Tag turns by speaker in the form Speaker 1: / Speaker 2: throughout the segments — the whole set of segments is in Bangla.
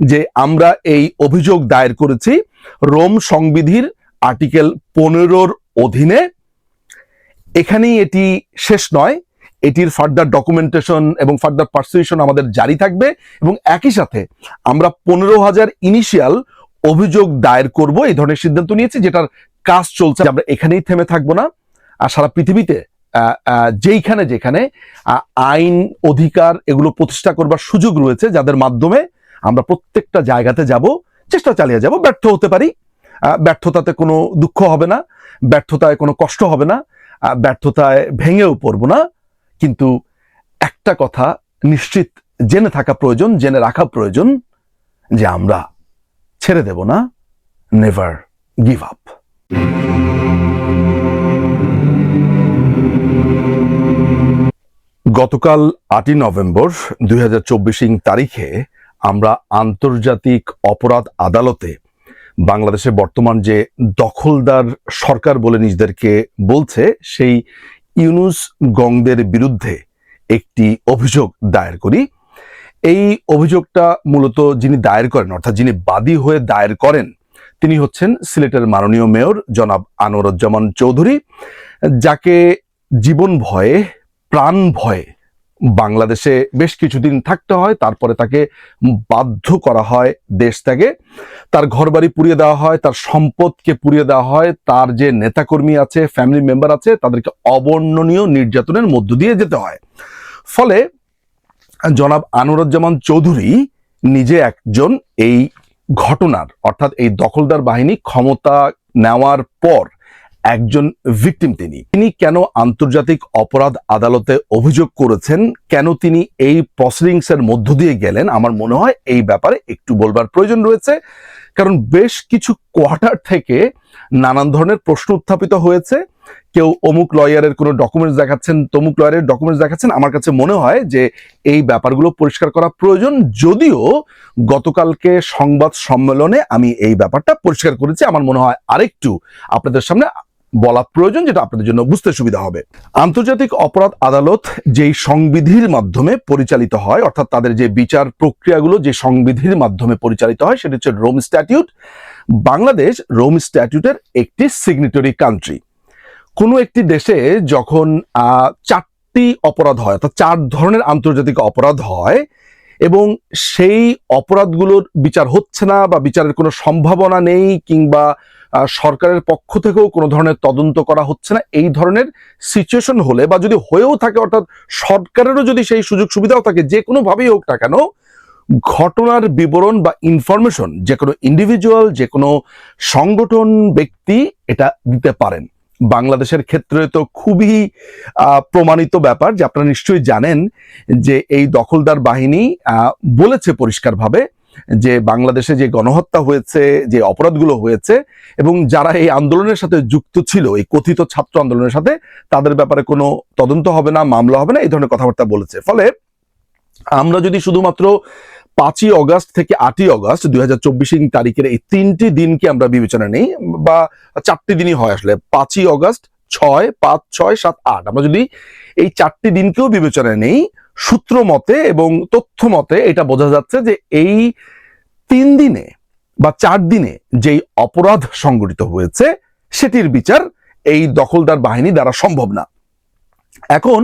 Speaker 1: যে আমরা এই অভিযোগ দায়ের করেছি রোম সংবিধির আর্টিকেল পনেরোর অধীনে। এখানেই এটি শেষ নয়। এটির ফার্দার ডকুমেন্টেশন এবং ফার্দার পার্সিউশন আমাদের জারি থাকবে এবং একই সাথে আমরা পনেরো হাজার ইনিশিয়াল অভিযোগ দায়ের করব, এই ধরনের সিদ্ধান্ত নিয়েছি, যেটার কাজ চলছে। আমরা এখানেই থেমে থাকব না। আর সারা পৃথিবীতে যেইখানে যেখানে আইন, অধিকার এগুলো প্রতিষ্ঠা করবার সুযোগ রয়েছে, যাদের মাধ্যমে আমরা প্রত্যেকটা জায়গাতে যাব, চেষ্টা চালিয়ে যাব, ব্যর্থ হতে পারি। ব্যর্থতাতে কোনো দুঃখ হবে না, ব্যর্থতায় কোনো কষ্ট হবে না ব্যর্থতায় ভেঙেও পড়ব না। কিন্তু একটা কথা নিশ্চিত, জেনে থাকা প্রয়োজন, জেনে রাখা প্রয়োজন যে আমরা ছেড়ে দেব না নেভার গিভ আপ গতকাল আটই নভেম্বর দুই তারিখে আমরা আন্তর্জাতিক অপরাধ আদালতে বাংলাদেশে বর্তমান যে দখলদার সরকার বলে নিজেদেরকে বলছে, সেই ইউনুস গংদের বিরুদ্ধে একটি অভিযোগ দায়ের করি। এই অভিযোগটা মূলত যিনি দায়ের করেন, অর্থাৎ যিনি বাদী হয়ে দায়ের করেন, তিনি হচ্ছেন সিলেটের মাননীয় মেয়র জনাব আনোয়ারুজ্জামান চৌধুরী, যাকে জীবন ভয়ে, প্রাণ ভয়ে বাংলাদেশে বেশ কিছুদিন থাকতে হয়, তারপরে তাকে বাধ্য করা হয় দেশ ত্যাগে। তার ঘরবাড়ি পুড়িয়ে দেওয়া হয়, তার সম্পদকে পুড়িয়ে দেওয়া হয়, তার যে নেতাকর্মী আছে ফ্যামিলি মেম্বার আছে, তাদেরকে অবর্ণনীয় নির্যাতনের মধ্য দিয়ে যেতে হয়। ফলে জনাব আনোয়ারুজ্জামান চৌধুরী নিজে একজন এই ঘটনার, অর্থাৎ এই দখলদার বাহিনী ক্ষমতা নেওয়ার পর একজন ভিকটিম তিনি। তিনি কেন আন্তর্জাতিক অপরাধ আদালতে অভিযোগ করেছেন? কেন তিনি এই প্রসিডিংস এর মধ্য দিয়ে গেলেন? আমার মনে হয় এই ব্যাপারে একটু বলবার প্রয়োজন রয়েছে। কারণ বেশ কিছু কোয়ার্টার থেকে নানান ধরনের প্রশ্ন উত্থাপিত হয়েছে। কেউ অমুক লয়ারের কোনো ডকুমেন্টস দেখাচ্ছেন, তমুক লয়ারের ডকুমেন্টস দেখাচ্ছেন। আমার কাছে মনে হয় যে এই ব্যাপারগুলো পরিষ্কার করা প্রয়োজন। যদিও গতকালকে সংবাদ সম্মেলনে আমি এই ব্যাপারটা পরিষ্কার করেছি। আমার মনে হয় আরেকটু আপনাদের সামনে বলা প্রয়োজন যেটা আপনাদের জন্য বুঝতে সুবিধা হবে। আন্তর্জাতিক অপরাধ আদালত যেই সংবিধির মাধ্যমে পরিচালিত হয়, অর্থাৎ তাদের যে বিচার প্রক্রিয়াগুলো যে সংবিধির মাধ্যমে পরিচালিত হয়, সেটা হচ্ছে রোম স্ট্যাটিউট। বাংলাদেশ রোম স্ট্যাটিউটের একটি সিগনেটরি কান্ট্রি কোনো একটি দেশে যখন চারটি অপরাধ হয়, অর্থাৎ চার ধরনের আন্তর্জাতিক অপরাধ হয় এবং সেই অপরাধগুলোর বিচার হচ্ছে না বা বিচারের কোনো সম্ভাবনা নেই কিংবা সরকারের পক্ষ থেকেও কোনো ধরনের তদন্ত করা হচ্ছে না। এই ধরনের সিচুয়েশন হলে বা যদি হয়েও থাকে, অর্থাৎ সরকারেরও যদি সেই সুযোগ সুবিধাও থাকে, যে কোনোভাবেই হোক না কেন, ঘটনার বিবরণ বা ইনফরমেশন যে কোনো ইন্ডিভিজুয়াল যে কোনো সংগঠন, ব্যক্তি এটা দিতে পারেন। বাংলাদেশের ক্ষেত্রে তো খুবই প্রমাণিত ব্যাপার যে আপনারা নিশ্চয়ই জানেন যে এই দখলদার বাহিনী বলেছে পরিষ্কারভাবে যে বাংলাদেশে যে গণহত্যা হয়েছে, যে অপরাধগুলো হয়েছে এবং যারা এই আন্দোলনের সাথে যুক্ত ছিল, এই কথিত ছাত্র আন্দোলনের সাথে, তাদের ব্যাপারে কোনো তদন্ত হবে না, মামলা হবে না, এই ধরনের কথাবার্তা বলেছে। ফলে আমরা যদি শুধুমাত্র পাঁচই অগস্ট থেকে আটই অগস্ট দুই হাজার চব্বিশ তারিখের এই তিনটি দিনকে আমরা বিবেচনা নেই, বা চারটি দিনই হয় আসলে, পাঁচই অগস্ট ছয়, পাঁচ, ছয়, সাত, আট। আমরা যদি এই চারটি দিনকেও বিবেচনা নেই সূত্র মতে এবং তথ্য মতে এটা বোঝা যাচ্ছে যে এই তিন দিনে বা চার দিনে যেই অপরাধ সংঘটিত হয়েছে, সেটির বিচার এই দখলদার বাহিনী দ্বারা সম্ভব না। এখন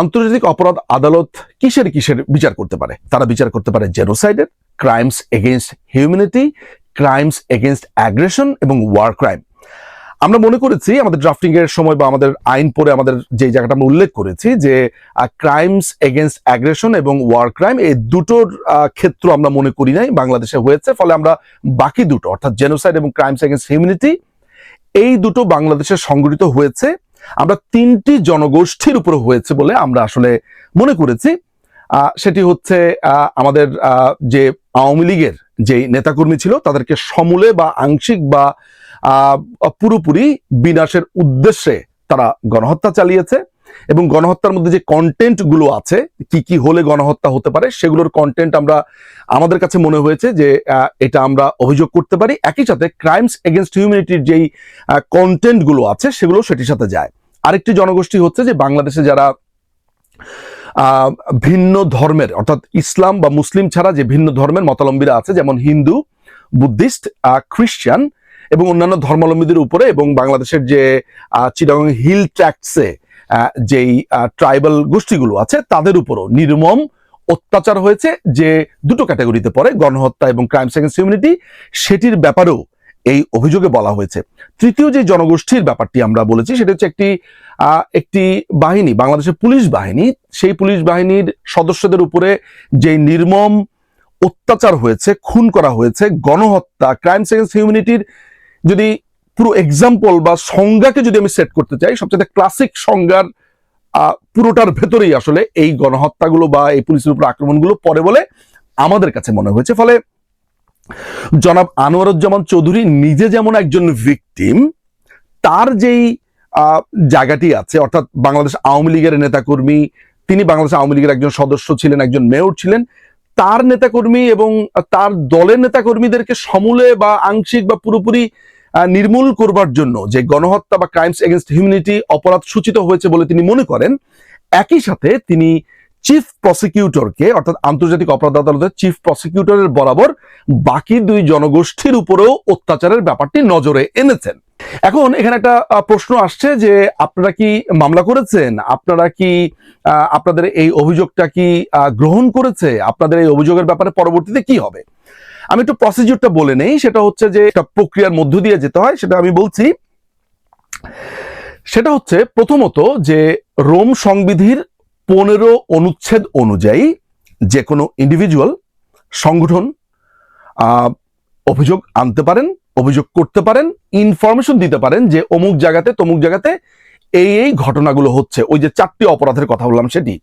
Speaker 1: আন্তর্জাতিক অপরাধ আদালত কিসের কিসের বিচার করতে পারে? তারা বিচার করতে পারে জেনোসাইডের crimes against humanity crimes against aggression এবং ওয়ার ক্রাইম আমরা মনে করেছি আমাদের ড্রাফটিং এর সময় বা আমাদের আইন পড়ে আমাদের যে জায়গাটা আমরা উল্লেখ করেছি যে ক্রাইমস এগেনস্ট অ্যাগ্রেশন এবং ওয়ার ক্রাইম এই দুটোর ক্ষেত্র আমরা মনে করি নাই, বাংলাদেশে হয়েছে, ফলে আমরা বাকি দুটো, অর্থাৎ জেনোসাইড এবং ক্রাইমস এগেনস্ট হিউম্যানিটি এই দুটো বাংলাদেশে সংগঠিত হয়েছে। আমরা তিনটি জনগোষ্ঠীর উপর হয়েছে বলে আমরা আসলে মনে করেছি। সেটি হচ্ছে আমাদের যে আওয়ামী লীগের যে নেতাকর্মী ছিল, তাদেরকে সমূলে বা আংশিক বা পুরোপুরি বিনাশের উদ্দেশ্যে তারা গণহত্যা চালিয়েছে এবং গণহত্যার মধ্যে যে কন্টেন্টগুলো আছে, কি কি হলে গণহত্যা হতে পারে, সেগুলোর কন্টেন্ট আমরা, আমাদের কাছে মনে হয়েছে যে এটা আমরা অভিযোগ করতে পারি। একই সাথে ক্রাইমস এগেনস্ট হিউম্যানিটির যেই কন্টেন্টগুলো আছে, সেগুলো সেটির সাথে যায়। আরেকটি জনগোষ্ঠী হচ্ছে যে বাংলাদেশে যারা ভিন্ন ধর্মের, অর্থাৎ ইসলাম বা মুসলিম ছাড়া যে ভিন্ন ধর্মের মতাবলম্বীরা আছে, যেমন হিন্দু, বুদ্ধিস্ট খ্রিস্টান এবং অন্যান্য ধর্মাবলম্বীদের উপরে এবং বাংলাদেশের যে চিটাগং হিল ট্র্যাক্টসে যেই ট্রাইবাল গোষ্ঠীগুলো আছে, তাদের উপরও নির্মম অত্যাচার হয়েছে যে দুটো ক্যাটাগরিতে পড়ে, গণহত্যা এবং ক্রাইম সেকেন্স হিউম্যানিটি সেটির ব্যাপারেও এই অভিযোগে বলা হয়েছে। তৃতীয় যে জনগোষ্ঠীর ব্যাপারটি আমরা বলেছি, সেটা হচ্ছে একটি একটি বাহিনী, বাংলাদেশের পুলিশ বাহিনী। সেই পুলিশ বাহিনীর সদস্যদের উপরে যে নির্মম অত্যাচার হয়েছে, খুন করা হয়েছে, গণহত্যা, ক্রাইম সেকেন্স হিউম্যানিটির যদি পুরো এক্সাম্পল বা সংজ্ঞাকে যদি আমি সেট করতে চাই সবচেয়ে ক্লাসিক সংজ্ঞার পুরোটার ভেতরেই আসলে এই গণহত্যাগুলো বা এই পুলিশের উপর আক্রমণগুলো পড়ে বলে আমাদের কাছে মনে হয়েছে। ফলে জনাব আনোয়ারুজ্জামান চৌধুরী নিজে যেমন একজন ভিকটিম তার যেই জায়গাটি আছে, অর্থাৎ বাংলাদেশ আওয়ামী লীগের নেতাকর্মী, তিনি বাংলাদেশ আওয়ামী লীগের একজন সদস্য ছিলেন, একজন মেয়র ছিলেন, তার নেতাকর্মী এবং তার দলের নেতাকর্মীদেরকে সমূলে বা আংশিক বা পুরোপুরি নির্মূল করবার জন্য যে গণহত্যা বা ক্রাইমস এগেনস্ট হিউম্যানিটি অপরাধ সূচিত হয়েছে বলে তিনি মনে করেন, একই সাথে তিনি চিফ প্রসিকিউটরকে অর্থাৎ আন্তর্জাতিক অপরাধ আদালতের চিফ প্রসিকিউটরের বরাবর বাকি দুই জনগোষ্ঠীর উপরেও অত্যাচারের ব্যাপারটি নজরে এনেছেন। এখন এখানে একটা প্রশ্ন আসছে যে আপনারা কি মামলা করেছেন? আপনারা কি আপনাদের এই অভিযোগটা কি গ্রহণ করেছে? আপনাদের এই অভিযোগের ব্যাপারে পরবর্তীতে কি হবে? আমি একটু প্রসিডিউরটা বলে নেই, সেটা হচ্ছে যে একটা প্রক্রিয়ার মধ্য দিয়ে যেতে হয়, সেটা আমি বলছি। সেটা হচ্ছে প্রথমত যে রোম সংবিধির পনেরো অনুচ্ছেদ অনুযায়ী যে কোনো ইন্ডিভিজুয়াল সংগঠন অভিযোগ আনতে পারেন, অভিযোগ করতে পারেন ইনফরমেশন দিতে পারেন যে অমুক জায়গাতে তমুক জায়গাতে এই এই ঘটনাগুলো হচ্ছে। ওই যে চারটি অপরাধের কথা বললাম সেটি।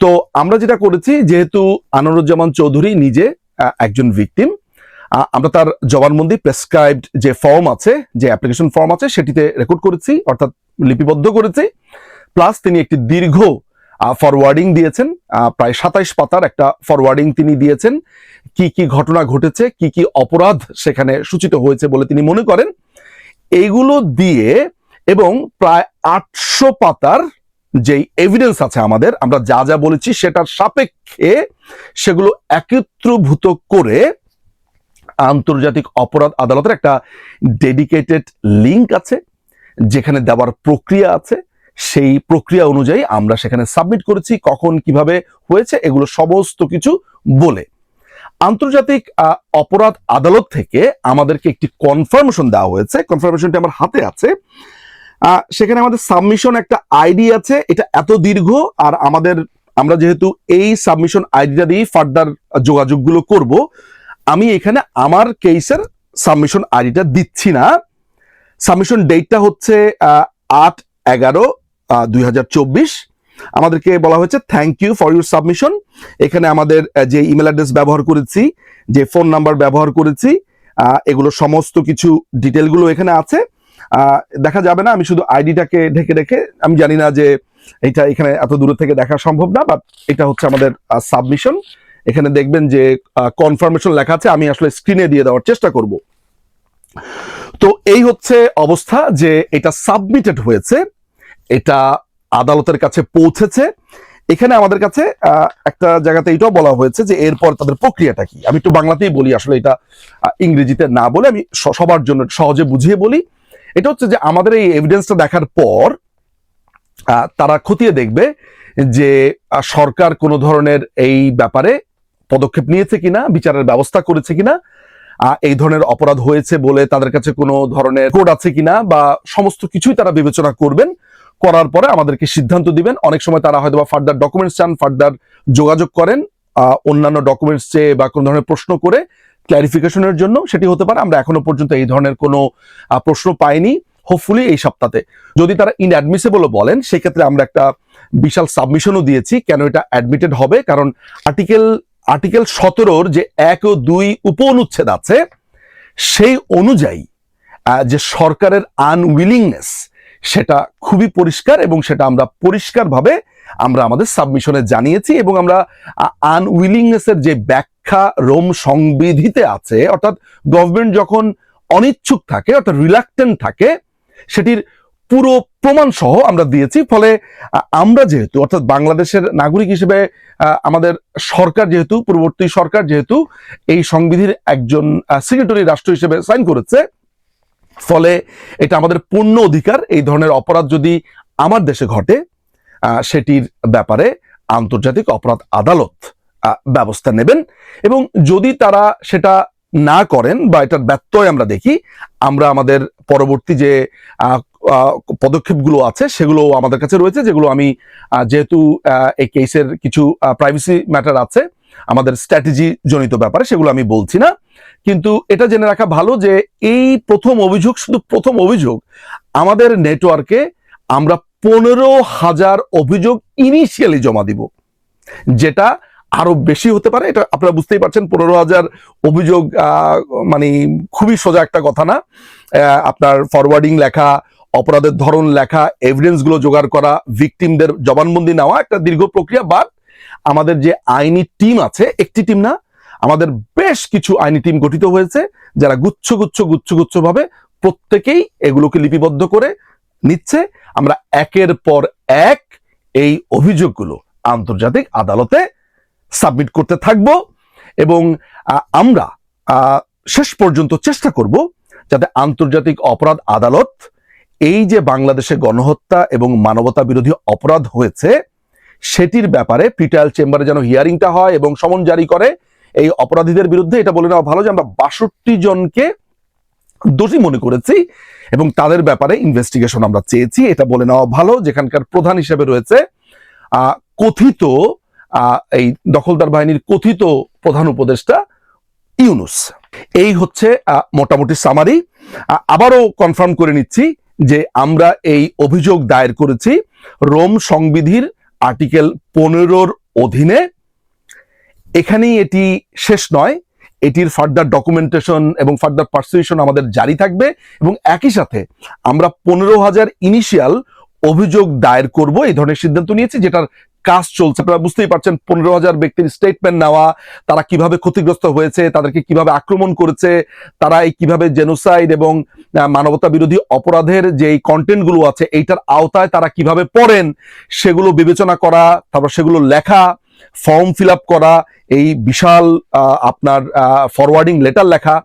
Speaker 1: তো আমরা যেটা করেছি, যেহেতু আনোয়ারুজ্জামান চৌধুরী নিজে একজন ভিকটিম। আমরা তার জবানবন্দি প্রেসক্রাইবড যে ফর্ম আছে, যে অ্যাপ্লিকেশন ফর্ম আছে, সেটিতে রেকর্ড করেছি, অর্থাৎ লিপিবদ্ধ করেছি। প্লাস তিনি একটি দীর্ঘ ফরওয়ার্ডিং দিয়েছেন। প্রায় সাতাইশ পাতার একটা ফরওয়ার্ডিং তিনি দিয়েছেন। কি কি ঘটনা ঘটেছে, কি কি অপরাধ সেখানে সূচিত হয়েছে বলে তিনি মনে করেন। এইগুলো দিয়ে এবং প্রায় আটশো পাতার যেই এভিডেন্স আছে আমাদের, আমরা যা যা বলেছি সেটার সাপেক্ষে সেগুলো একত্রভূত করে আন্তর্জাতিক অপরাধ আদালতের একটা ডেডিকেটেড লিংক আছে, যেখানে দেওয়ার প্রক্রিয়া আছে। সেই প্রক্রিয়া অনুযায়ী আমরা সেখানে সাবমিট করেছি, কখন কীভাবে হয়েছে, এগুলো সমস্ত কিছু বলে। আন্তর্জাতিক অপরাধ আদালত থেকে আমাদেরকে একটি কনফার্মেশন দেওয়া হয়েছে। কনফার্মেশনটি আমার হাতে আছে। সেখানে আমাদের সাবমিশন একটা আইডি আছে, এটা এত দীর্ঘ, আর আমাদের, আমরা যেহেতু এই সাবমিশন আইডিটা দিয়ে ফার্দার যোগাযোগগুলো করব, আমি এখানে আমার কেসের সাবমিশন আইডিটা দিচ্ছি না। সাবমিশন ডেটটা হচ্ছে আট এগারো দুই আমাদেরকে বলা হয়েছে thank you for your submission এখানে আমাদের যে ইমেল অ্যাড্রেস ব্যবহার করেছি, যে ফোন নাম্বার ব্যবহার করেছি এগুলো সমস্ত কিছু ডিটেলগুলো এখানে আছে। দেখা যাবে না, আমি শুধু আইডিটাকে ঢেকে রেখে, আমি জানি না যে এটা এখানে এত দূর থেকে দেখা সম্ভব না বাট এটা হচ্ছে আমাদের সাবমিশন এখানে দেখবেন যে কনফার্মেশন লেখা আছে, আমি আসলে স্ক্রিনে দিয়ে দেওয়ার চেষ্টা করব। তো এই হচ্ছে অবস্থা যে এটা সাবমিটেড হয়েছে, এটা আদালতের কাছে পৌঁছেছে। এখানে আমাদের কাছে একটা জায়গাতে এটাও বলা হয়েছে যে এরপর তাদের প্রক্রিয়াটা কি। আমি একটু বাংলাতেই বলি, আসলে এটা ইংরেজিতে না বলে আমি সবার জন্য সহজে বুঝিয়ে বলি। এটা হচ্ছে যে আমাদের এই এভিডেন্সটা দেখার পর তারা খতিয়ে দেখবে যে সরকার কোনো ধরনের এই ব্যাপারে পদক্ষেপ নিয়েছে কিনা, বিচারের ব্যবস্থা করেছে কিনা এই ধরনের অপরাধ হয়েছে বলে তাদের কাছে কোনো ধরনের কোড আছে কিনা বা সমস্ত কিছুই তারা বিবেচনা করবেন, করার পরে আমাদেরকে সিদ্ধান্ত দিবেন। অনেক সময় তারা হয়তো বা ফার্দার ডকুমেন্টস চান ফার্দার যোগাযোগ করেন অন্যান্য ডকুমেন্টস চেয়ে বা কোনো ধরনের প্রশ্ন করে ক্ল্যারিফিকেশনের জন্য সেটি হতে পারে। আমরা এখনও পর্যন্ত এই ধরনের কোনো প্রশ্ন পাইনি। হোপফুলি এই সপ্তাহে যদি তারা ইনঅ্যাডমিসেবল বলেন, সেক্ষেত্রে আমরা একটা বিশাল সাবমিশনও দিয়েছি, কেন এটা অ্যাডমিটেড হবে? কারণ আর্টিকেল আর্টিকেল সতেরোর যে এক ও দুই উপ অনুচ্ছেদ আছে, সেই অনুযায়ী যে সরকারের আনউইলিংনেস সেটা খুবই পরিষ্কার এবং সেটা আমরা পরিষ্কারভাবে আমরা আমাদের সাবমিশনে জানিয়েছি এবং আমরা আনউইলিংনেসের যে যে ব্যাখ্যা রোম সংবিধিতে আছে, অর্থাৎ গভর্নমেন্ট যখন অনিচ্ছুক থাকে, অর্থাৎ রিলাক্টেন্ট থাকে, সেটির পুরো প্রমাণ সহ আমরা দিয়েছি। ফলে আমরা যেহেতু, অর্থাৎ বাংলাদেশের নাগরিক হিসেবে আমাদের সরকার যেহেতু, পূর্ববর্তী সরকার যেহেতু, এই সংবিধির একজন সিগনেটরি রাষ্ট্র হিসেবে সাইন করেছে। ফলে এটা আমাদের পূর্ণ অধিকার, এই ধরনের অপরাধ যদি আমার দেশে ঘটে সেটির ব্যাপারে আন্তর্জাতিক অপরাধ আদালত ব্যবস্থা নেবেন এবং যদি তারা সেটা না করেন বা এটার ব্যত্যয় আমরা দেখি, আমরা আমাদের পরবর্তী যে পদক্ষেপগুলো আছে সেগুলো আমাদের কাছে রয়েছে, যেগুলো আমি যেহেতু এই কেসের কিছু প্রাইভেসি ম্যাটার আছে, আমাদের স্ট্র্যাটেজি জনিত ব্যাপারে সেগুলো আমি বলছি না। কিন্তু এটা জেনে রাখা ভালো যে, এই প্রথম অভিযোগ শুধু প্রথম অভিযোগ, আমাদের নেটওয়ার্কে আমরা পনেরো হাজার অভিযোগ ইনিশিয়ালি জমা দিব, যেটা আরও বেশি হতে পারে, এটা আপনারা বুঝতেই পারছেন, পনেরো হাজার অভিযোগ মানে খুবই সোজা একটা কথা না। আপনার ফরওয়ার্ডিং লেখা, অপরাধের ধরন লেখা এভিডেন্সগুলো জোগাড় করা ভিকটিমদের জবানবন্দি নেওয়া একটা দীর্ঘ প্রক্রিয়া বাট আমাদের যে আইনি টিম আছে, একটি টিম না, আমাদের বেশ কিছু আইনি টিম গঠিত হয়েছে, যারা গুচ্ছ গুচ্ছ গুচ্ছ গুচ্ছ ভাবে প্রত্যেকেই এগুলোকে লিপিবদ্ধ করে নিচ্ছে। আমরা একের পর এক এই অভিযোগগুলো আন্তর্জাতিক আদালতে সাবমিট করতে থাকব এবং আমরা শেষ পর্যন্ত চেষ্টা করব যাতে আন্তর্জাতিক অপরাধ আদালত এই যে বাংলাদেশে গণহত্যা এবং মানবতা বিরোধী অপরাধ হয়েছে, সেটির ব্যাপারে প্রিটায়াল চেম্বারে যেন হিয়ারিংটা হয় এবং সমন জারি করে, এই অপরাধীদের বিরুদ্ধে এটা বলে নেওয়া ভালো যে আমরা বাষট্টি জনকে দোষী মনে করেছি এবং তাদের ব্যাপারে ইনভেস্টিগেশন আমরা চেয়েছি, এটা বলে নেওয়া ভালো। যেখানকার প্রধান হিসেবে রয়েছে কথিত এই দখলদার বাহিনীর কথিত প্রধান উপদেষ্টা ইউনুস। এই হচ্ছে মোটামুটি সামারি আবারও কনফার্ম করে নিচ্ছি যে আমরা এই অভিযোগ দায়ের করেছি রোম সংবিধির আর্টিকেল পনেরোর অধীনে। এখানেই এটি শেষ নয়। এটির ফার্দার ডকুমেন্টেশন এবং ফার্দার পার্সিউশন আমাদের জারি থাকবে এবং একই সাথে আমরা পনেরো হাজার ইনিশিয়াল অভিযোগ দায়ের করব, এই ধরনের সিদ্ধান্ত নিয়েছি, যেটার কাজ চলছে। আপনারা বুঝতেই পারছেন, পনেরো হাজার ব্যক্তির স্টেটমেন্ট নেওয়া, তারা কীভাবে ক্ষতিগ্রস্ত হয়েছে, তাদেরকে কীভাবে আক্রমণ করেছে, তারা এই কীভাবে জেনোসাইড এবং মানবতা বিরোধী অপরাধের যে কন্টেন্টগুলো আছে, এইটার আওতায় তারা কীভাবে পড়েন, সেগুলো বিবেচনা করা, তারপর সেগুলো লেখা ফর্ম ফিল করা, এই বিশাল আপনার ফরওয়ার্ডিং লেটার লেখা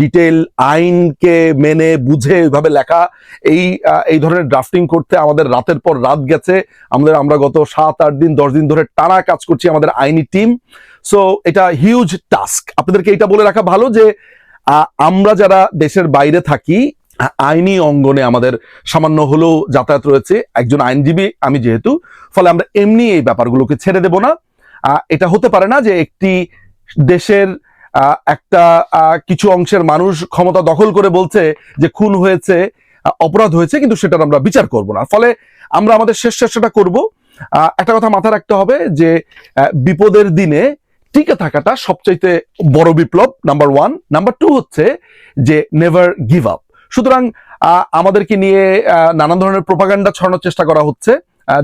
Speaker 1: ডিটেল আইনকে মেনে, বুঝে ওইভাবে লেখা। এই এই ধরনের ড্রাফটিং করতে আমাদের রাতের পর রাত গেছে। আমাদের, আমরা গত সাত, আট দিন, দশ দিন ধরে টানা কাজ করছি আমাদের আইনি টিম সো এটা হিউজ টাস্ক আপনাদেরকে এটা বলে রাখা ভালো যে আমরা যারা দেশের বাইরে থাকি আইনি অঙ্গনে আমাদের সামান্য হলেও যাতায়াত রয়েছে। একজন আইনজীবী, আমি যেহেতু, ফলে আমরা এমনি এই ব্যাপারগুলোকে ছেড়ে দেব না। এটা হতে পারে না যে একটি দেশের একটা কিছু অংশের মানুষ ক্ষমতা দখল করে বলছে যে খুন হয়েছে অপরাধ হয়েছে, কিন্তু সেটার আমরা বিচার করব না। ফলে আমরা আমাদের শেষ চেষ্টাটা করব। একটা কথা মাথায় রাখতে হবে যে বিপদের দিনে টিকে থাকাটা সবচাইতে বড় বিপ্লব নাম্বার ওয়ান নাম্বার টু হচ্ছে যে নেভার গিভ আপ সুতরাং আমাদেরকে নিয়ে নানান ধরনের প্রোপাগান্ডা ছড়ানোর চেষ্টা করা হচ্ছে।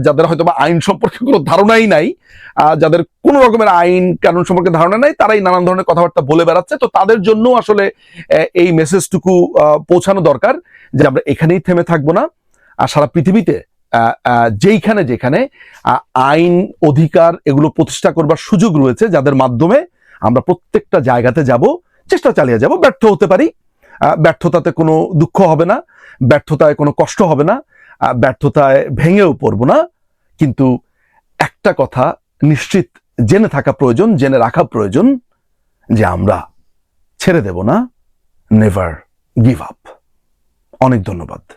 Speaker 1: যাদের হয়তো বা আইন সম্পর্কে কোনো ধারণাই নাই যাদের কোনো রকমের আইন কানুন সম্পর্কে ধারণা নাই, তারাই নানান ধরনের কথাবার্তা বলে বেড়াচ্ছে। তো তাদের জন্য আসলে এই মেসেজটুকু পৌঁছানো দরকার যে আমরা এখানেই থেমে থাকব না, আর সারা পৃথিবীতে যেইখানে যেখানে আইন, অধিকার এগুলো প্রতিষ্ঠা করবার সুযোগ রয়েছে, যাদের মাধ্যমে আমরা প্রত্যেকটা জায়গাতে যাব, চেষ্টা চালিয়ে যাব, ব্যর্থ হতে পারি। ব্যর্থতাতে কোনো দুঃখ হবে না, ব্যর্থতায় কোনো কষ্ট হবে না ব্যর্থতায় ভেঙেও পড়ব না। কিন্তু একটা কথা নিশ্চিত, জেনে থাকা প্রয়োজন, জেনে রাখা প্রয়োজন যে আমরা ছেড়ে দেব না। নেভার গিভ আপ অনেক ধন্যবাদ।